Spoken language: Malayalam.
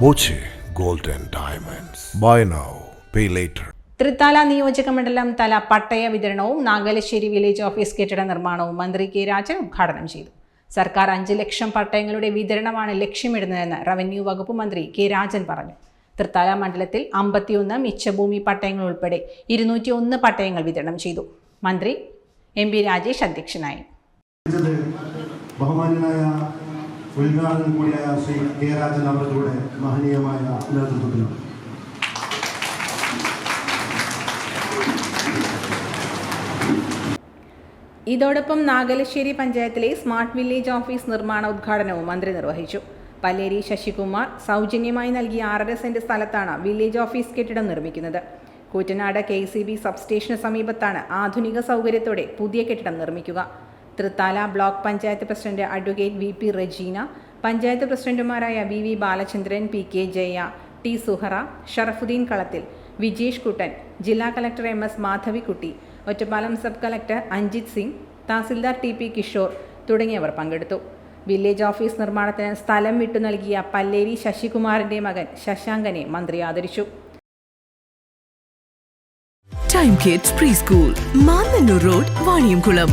Boche gold diamonds Diamonds. Buy now, pay later. Thrithala നിയോജക മണ്ഡലം തല പട്ടയ വിതരണവും നാഗലശ്ശേരി വില്ലേജ് ഓഫീസ് കെട്ടിട നിർമ്മാണവും മന്ത്രി കെ രാജൻ ഉദ്ഘാടനം ചെയ്തു സർക്കാർ അഞ്ച് ലക്ഷം പട്ടയങ്ങളുടെ വിതരണമാണ് ലക്ഷ്യമിടുന്നതെന്ന് റവന്യൂ വകുപ്പ് മന്ത്രി കെ രാജൻ പറഞ്ഞു തൃത്താല മണ്ഡലത്തിൽ അമ്പത്തിയൊന്ന് മിച്ചഭൂമി പട്ടയങ്ങൾ ഉൾപ്പെടെ ഇരുന്നൂറ്റി ഒന്ന് പട്ടയങ്ങൾ വിതരണം ചെയ്തു മന്ത്രി എം പി രാജേഷ് അധ്യക്ഷനായി ഇത് ബഹുമാന്യനായ ഉദ്ഘാടനം കൂടിയായ ശ്രീ കെ രാജൻ അവരുടെ മഹനീയമായ നേതൃത്വത്തിൽ ഇതോടൊപ്പം നാഗലശ്ശേരി പഞ്ചായത്തിലെ സ്മാർട്ട് വില്ലേജ് ഓഫീസ് നിർമ്മാണ ഉദ്ഘാടനവും മന്ത്രി നിർവഹിച്ചു. പല്ലേരി ശശികുമാർ സൗജന്യമായി നൽകിയ ആറര സെന്റ് സ്ഥലത്താണ് വില്ലേജ് ഓഫീസ് കെട്ടിടം നിർമ്മിക്കുന്നത്. കൂറ്റനാട് കെ സി ബി സബ്സ്റ്റേഷന് സമീപത്താണ് ആധുനിക സൗകര്യത്തോടെ പുതിയ കെട്ടിടം നിർമ്മിക്കുക. Thrithala block panchayat president advocate V P Rejina panchayat പ്രസിഡന്റുമാരായ V V Balachandran P K Jaya T Suhara Sharafuddin Kalathil Vijesh Kuttan ജില്ലാ collector M S Madhavikutty Ottapalam sub collector Anjith Singh tahsildar T P Kishore തുടങ്ങിയവർ പങ്കെടുത്തു. വില്ലേജ് ഓഫീസ് നിർമ്മാണത്തിന് സ്ഥലം വിട്ടു നൽകിയ പല്ലേരി ശശികുമാറിന്റെ മകൻ ശശാങ്കനെ മന്ത്രി ആദരിച്ചു. Time Kids preschool Mannanur road Vaniyamkulam